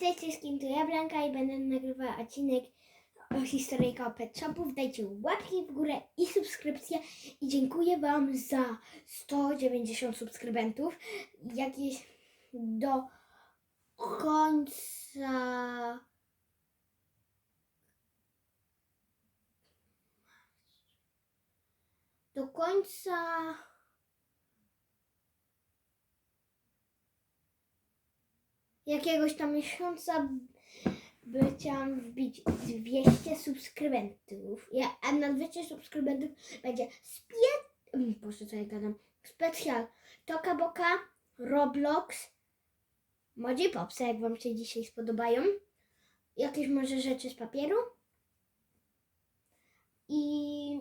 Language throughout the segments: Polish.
Cześć wszystkim, to ja Blanka i będę nagrywała odcinek o historyjka o pet shopów. Dajcie łapki w górę i subskrypcję i dziękuję Wam za 190 subskrybentów. Jakieś do końca do końca jakiegoś tam miesiąca chciałam wbić 200 subskrybentów. Ja, a na 200 subskrybentów będzie spie... mm, Boże, co ja gadam? Specjal Toka Boka, Roblox, Modzi Popsy, jak Wam się dzisiaj spodobają. Jakieś może rzeczy z papieru. I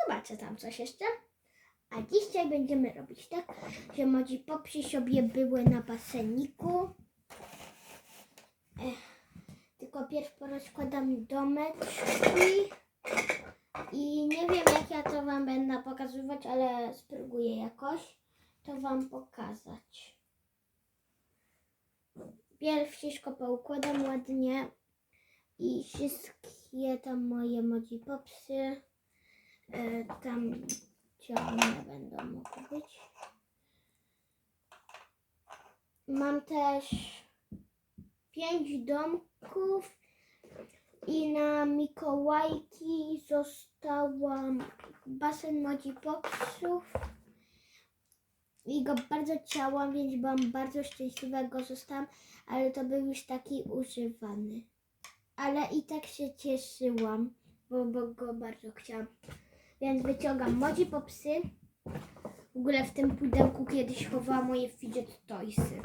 zobaczę tam coś jeszcze. A dzisiaj będziemy robić tak, że Modzi Popsy sobie były na baseniku. Ech, tylko pierw porozkładam domeczki. I nie wiem jak ja to Wam będę pokazywać, ale spróbuję jakoś to Wam pokazać. Pierw wszystko poukładam ładnie i wszystkie tam moje Modzi Popsy e, tam one będą mogły być. Mam też pięć domków i na Mikołajki zostałam basen Modzi Popsów i go bardzo chciałam, więc byłam bardzo szczęśliwa, go zostałam, ale to był już taki używany. Ale i tak się cieszyłam, bo, bo go bardzo chciałam. Więc wyciągam Modzi Popsy. W ogóle w tym pudełku kiedyś chowałam moje fidget toysy.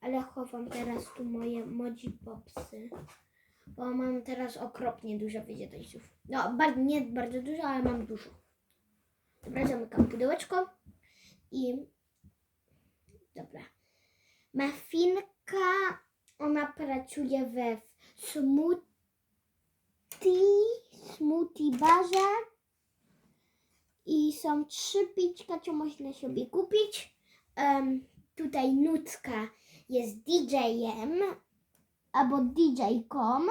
Ale chowam teraz tu moje Modzi Popsy. Bo mam teraz okropnie dużo fidget toysów. No, bardzo, nie bardzo dużo, ale mam dużo. Dobra, zamykam pudełeczko. I... Dobra. Mafinka, ona pracuje we smoothie, smoothie barze. I są trzy pićka, co można sobie kupić. Em, tutaj nutka jest DJ-em albo DJ-kom.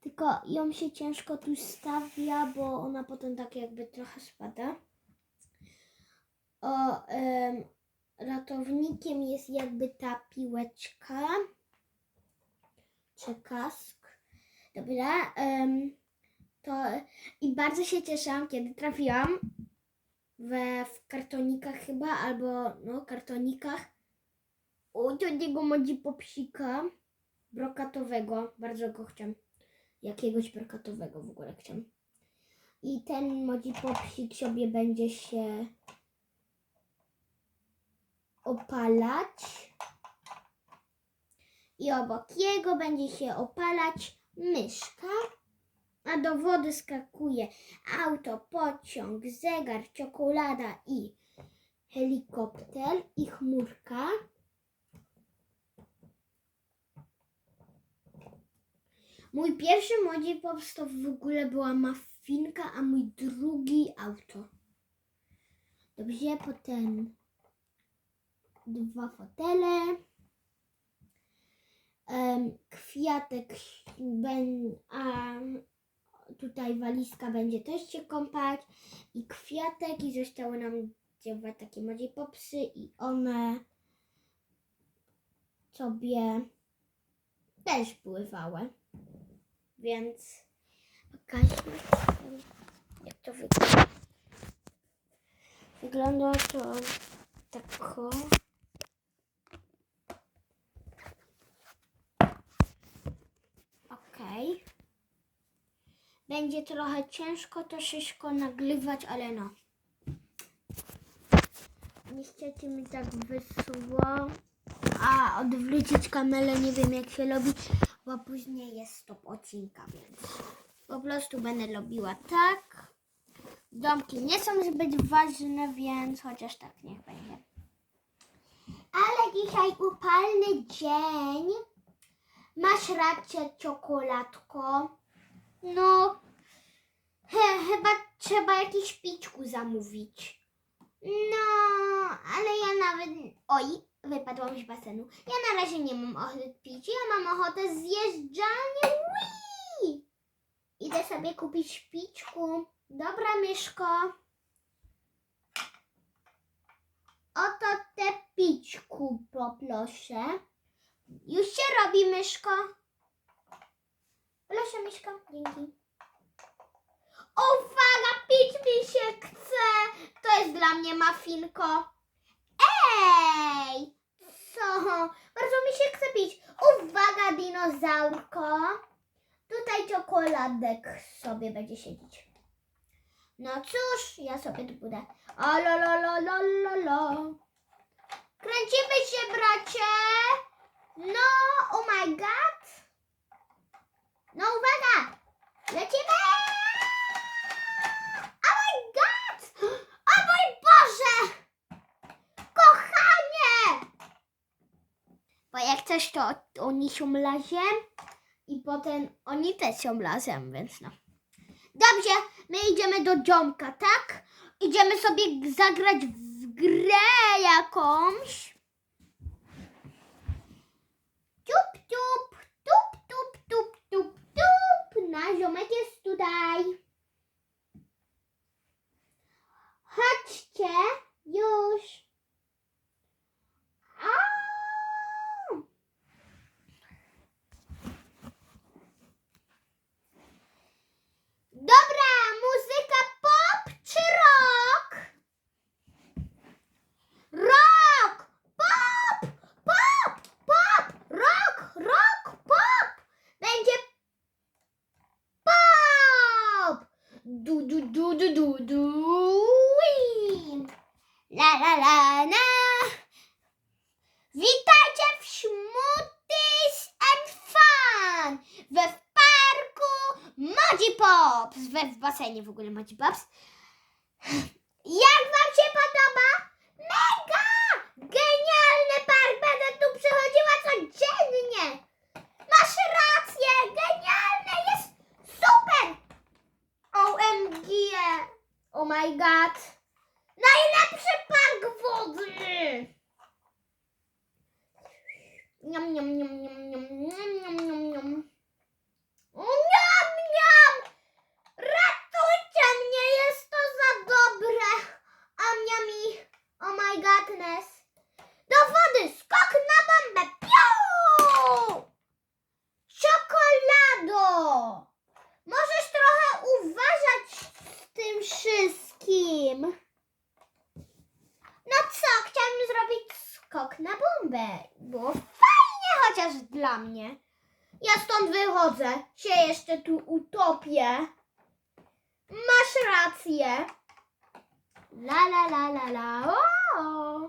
Tylko ją się ciężko tu stawia, bo ona potem tak jakby trochę spada. O, em, ratownikiem jest jakby ta piłeczka. Czy kask. Dobra. em, to i bardzo się cieszyłam, kiedy trafiłam we w kartonikach chyba, albo no kartonikach od niego modzi popsika brokatowego. Bardzo go chciałam. Jakiegoś brokatowego w ogóle chciałam. I ten modzi popsik sobie będzie się opalać. I obok jego będzie się opalać myszka. A do wody skakuje auto, pociąg, zegar, czekolada i helikopter i chmurka. Mój pierwszy modzi pops w ogóle była mafinka, a mój drugi auto. Dobrze, potem dwa fotele. Kwiatek, a tutaj walizka będzie też się kąpać i kwiatek i zostały nam dwa takie małe popsy i one sobie też pływały. Więc pokażmy jak to wygląda. Wygląda to tak o. Okej. Będzie trochę ciężko to wszystko nagrywać, ale no. Niestety mi tak wysuło. A odwrócić kamerę nie wiem jak się robi, bo później jest stop odcinka, więc po prostu będę robiła tak. Domki nie są zbyt ważne, więc chociaż tak niech będzie. Ale dzisiaj upalny dzień. Masz rację, czekoladko. No, he, chyba trzeba jakieś pićku zamówić. No, ale ja nawet. Oj, wypadłam z basenu. Ja na razie nie mam ochoty pić. Ja mam ochotę zjeżdżanie. Whee! Idę sobie kupić pićku. Dobra, myszko. Oto te pićku poproszę. Już się robi, myszko. Proszę, myszko. Dzięki. Uwaga, pić mi się chce. To jest dla mnie mafinko. Ej! Co? Bardzo mi się chce pić. Uwaga, dinozaurko. Tutaj czekoladek sobie będzie siedzieć. No cóż, ja sobie tu będę. O lo lo lo lo lo lo. Kręcimy się, bracie. No, oh my god. No uwaga. Lecimy. Oh my god. O mój Boże. Kochanie. Bo jak coś, to oni są razem i potem oni też są razem, więc no. Dobrze, my idziemy do domka, tak? Idziemy sobie zagrać w grę jakąś. Tutaj. Chodźcie, już. Au! Dobra, muzyka pop czy rock? Rock! Pop! Pop! Pop! Rock! Rock! Pop! Będzie pop! Du du du du du du Ui. La la la la Witajcie w Smoothies and Fun! We w parku Moji Pops! We w ogóle Moji Pops. Jak wam się podoba? Mega! Genialny park! Będę tu przychodziła codziennie! Masz rację! Genialny! Jest super! OMG! Oh my god! Najlepszy park wodny! Niam, niam, niam, niam, niam, niam, niam. Niam, niam! Ratujcie mnie, jest to za dobre! A mi, oh my godness! Do wody, skok na bombę! Piu! Czekolado! Możesz trochę uważać z tym wszystkim. No co, chciałam zrobić skok na bombę. Było fajnie chociaż dla mnie. Ja stąd wychodzę, się jeszcze tu utopię. Masz rację. La la la la la. O!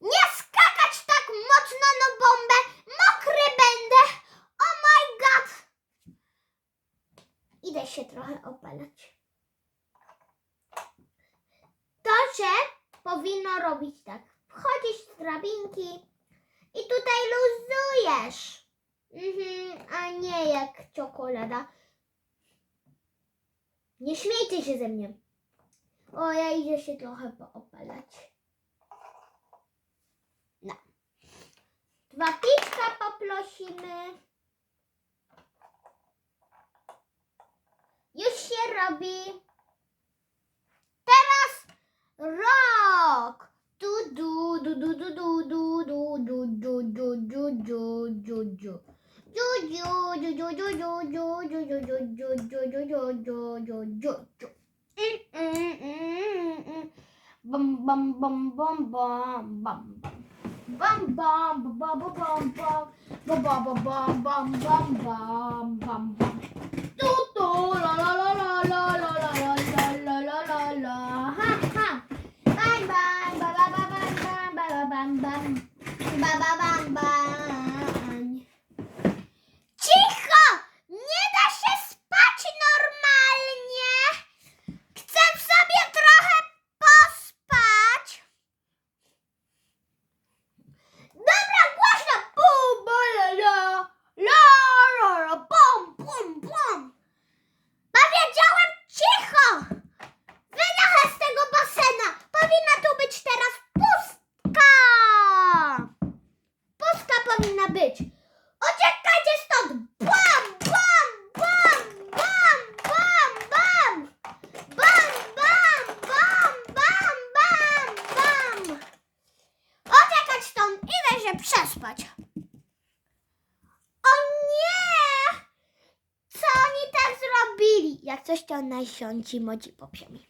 Nie skakać tak mocno na bombę. Mokry będę. Oh my god. Idę się trochę opalać. To się powinno robić tak. Wchodzisz z drabinki i tutaj luzujesz. Mhm, a nie jak czekolada. Nie śmiejcie się ze mnie. O, ja idę się trochę poopalać. No. Dwa piczka poprosimy. Już się robi. rock. Do do do do do do do do do do do do do do do. Bum bum bum bum bum bum bum bum bum bum bum bum bum bum bum bum bum bum bum bum do do la la la la la la la 爸爸棒棒。Coś to nasiądzi modzi popiemi.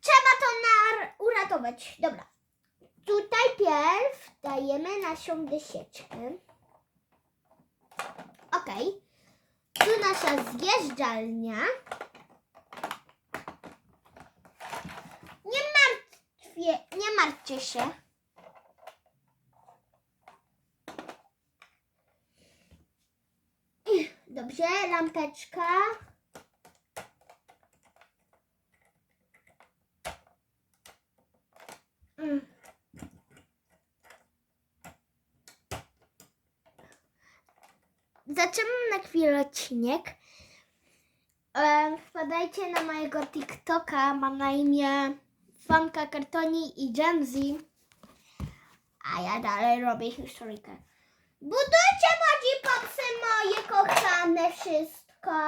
Trzeba to nar- uratować. Dobra. Tutaj pierw dajemy naszą dysieczkę. Okej. Tu nasza zjeżdżalnia. Nie martwię, nie martwcie się. Dobrze, lampeczka. Mm. Zaczynamy na chwilę odcinek. E, wpadajcie na mojego TikToka. Mam na imię Fanka Kartoni i Genzy. A ja dalej robię historykę. Budujcie modzi podsy moje kochane wszystko.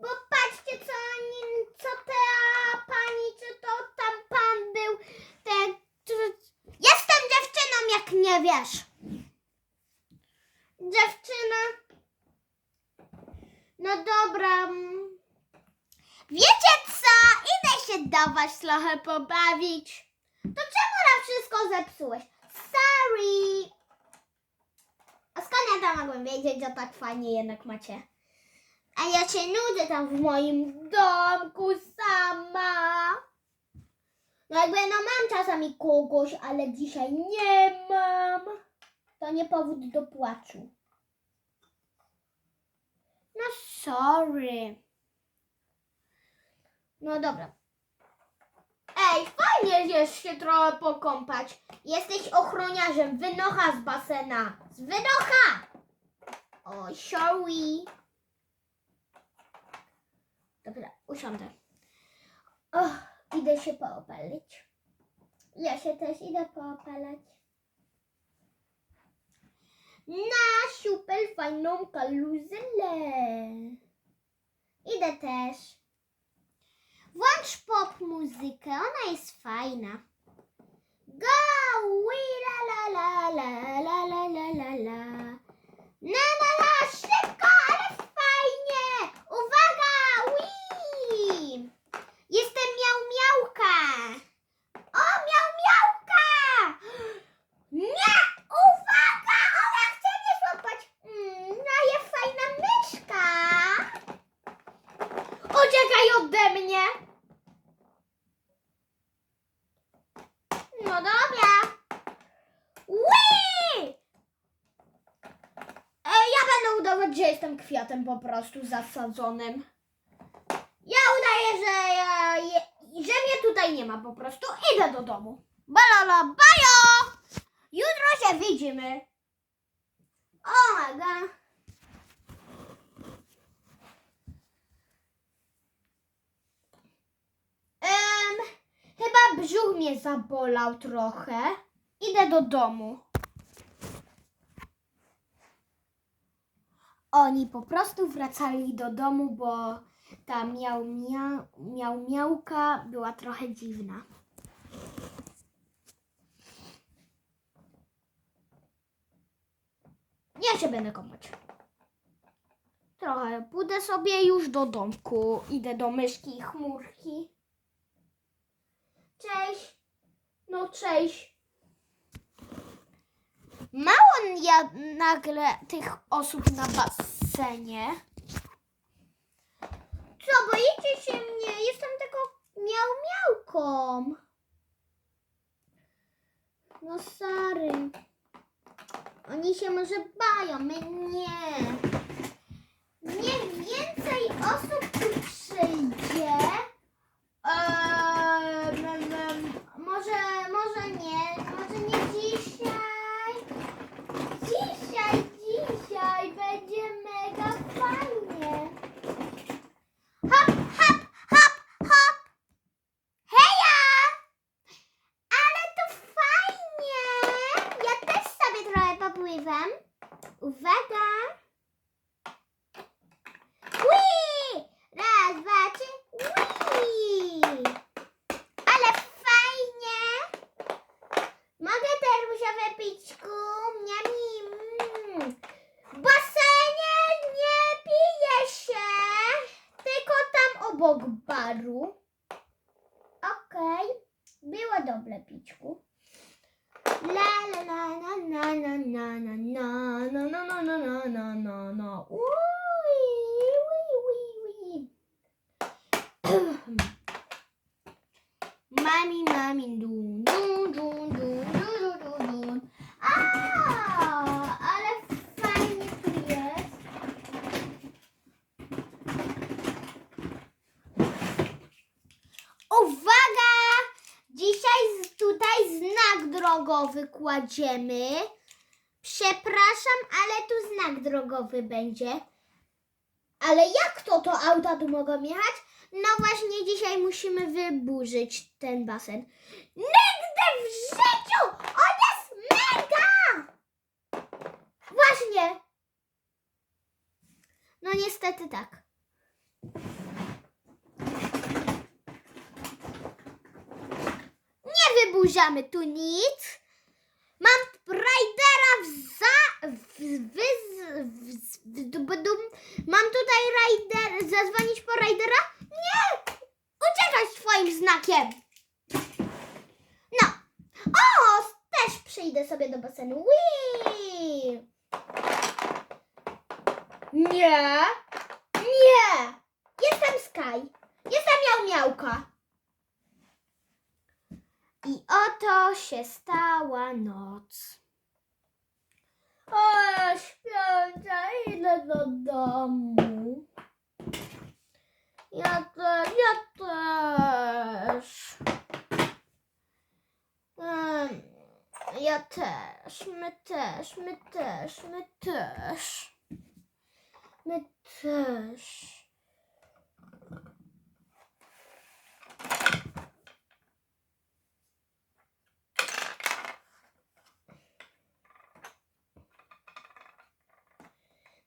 Bo patrzcie co oni, co ta pani, czy to tam pan był. Ten, który... Jestem dziewczyną, wiesz. Dziewczyna. No dobra. Wiecie co? Idę się do was trochę pobawić. To czemu nam wszystko zepsułeś? Sorry. A skąd ja tam mogłem wiedzieć, że tak fajnie jednak macie? A ja się nudzę tam w moim domku sama. No jakby no mam czasami kogoś, ale dzisiaj nie mam. To nie powód do płaczu. No sorry. No dobra. Ej, fajnie jest się trochę pokąpać. Jesteś ochroniarzem. Wynocha z basena. Z wynocha! O, sorry. Dobra, usiądę. Och, idę się poopalić. Ja się też idę poopalać. Na super fajną kaluzelę. Idę też. Włącz pop muzykę, ona jest fajna. Go! La la la la la la la la la. Na na la, szybko, ale fajnie! Uwaga! Wi! Jestem miał miałka! O, miał miałka! Nie! Uwaga! Ona chce mnie złapać! Mm, no jest fajna myszka! Uciekaj ode mnie! No dobra. Ui! E, ja będę udawać, że jestem kwiatem po prostu zasadzonym. Ja udaję, że, ja, je, że mnie tutaj nie ma po prostu. Idę do domu. Balala, bajo! Jutro się widzimy. O. Em, chyba brzuch mnie zabolał trochę. Idę do domu. Oni po prostu wracali do domu, bo ta miał, miał, miał miałka była trochę dziwna. Ja się będę kąpać. Trochę pójdę sobie już do domku. Idę do myszki i chmurki. Cześć. No cześć. Mało ja nagle tych osób na basenie. Co, boicie się mnie? Jestem tylko miał miałką. No sorry. Oni się może bają, my nie. Niech więcej osób tu przyjdzie. Drogowy kładziemy. Przepraszam, ale tu znak drogowy będzie. Ale jak to to auta tu mogą jechać? No właśnie dzisiaj musimy wyburzyć ten basen. Nigdy w życiu! On jest mega! Właśnie. No niestety tak. Nie wyburzamy tu nic. Mam rajdera w za... W, w, w, w, dum, dum. Mam tutaj rajder... Zadzwonić po rajdera? Nie! Uciekaj swoim znakiem! No. O! Też przyjdę sobie do basenu. Whee! Nie! Nie! Jestem Sky. Jestem miał miałka. I oto się stała noc. O, śpiąca, idę do domu. Ja też, ja też. Ja też, my też, my też, my też. My też.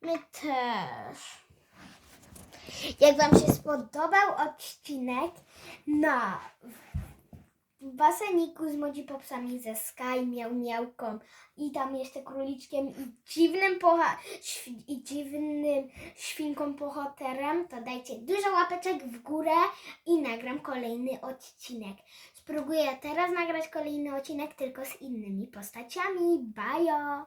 My też. Jak Wam się spodobał odcinek na w baseniku z Modzipopsami ze Sky, miał miałką i tam jeszcze króliczkiem i dziwnym św- i dziwnym świnką pochoterem, to dajcie dużo łapeczek w górę i nagram kolejny odcinek. Spróbuję teraz nagrać kolejny odcinek tylko z innymi postaciami. Bajo!